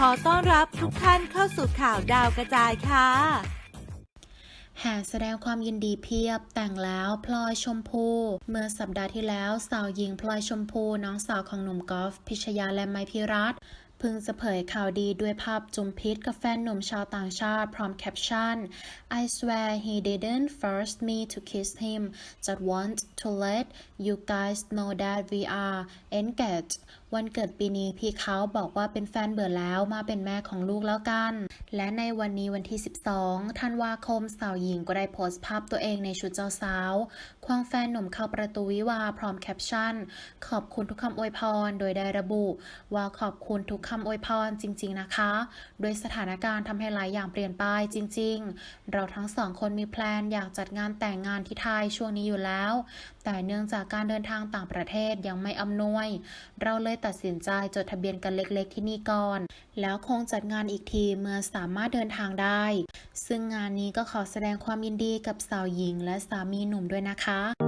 ขอต้อนรับทุกท่านเข้าสู่ข่าวดาวกระจายค่ะแห่แสดงความยินดีเพียบแต่งแล้วพลอยชมพู เมื่อสัปดาห์ที่แล้วสาวหญิงพลอยชมพู น้องสาวของหนุ่มกอล์ฟพิชยาและไมพิรัต พิ่งจะเผยข่าวดีด้วยภาพจุมพิษกับแฟนหนุ่มชาวต่างชาติพร้อมแคปชั่น I swear he didn't force me to kiss him just want to let you guys know that we are engaged วันเกิดปีนี้พี่เขาบอกว่าเป็นแฟนเบื่อแล้วมาเป็นแม่ของลูกแล้วกัน และในวันนี้วันที่ 12 ธันวาคมสาวหญิงก็ได้โพสต์ภาพตัวเองในชุดเจ้าสาว ควงแฟนหนุ่มเข้าประตูวิวาพร้อมแคปชั่น ขอบคุณทุกคำอวยพร โดยได้ระบุว่าขอบคุณทุกคำอวยพรจริง ๆ นะคะ โดยสถานการณ์ทำให้หลายอย่างเปลี่ยนไปจริง ๆ เราทั้งสองคนมีแพลนอยากจัดงานแต่งงานที่ไทยช่วงนี้อยู่แล้ว แต่เนื่องจากการเดินทางต่างประเทศยังไม่อำนวย เราเลยตัดสินใจจดทะเบียนกันเล็ก ๆ ที่นี่ก่อน แล้วคงจัดงานอีกทีเมื่อสามารถเดินทางได้ ซึ่งงานนี้ก็ขอแสดงความยินดีกับสาวหญิงและสามีหนุ่มด้วยนะคะ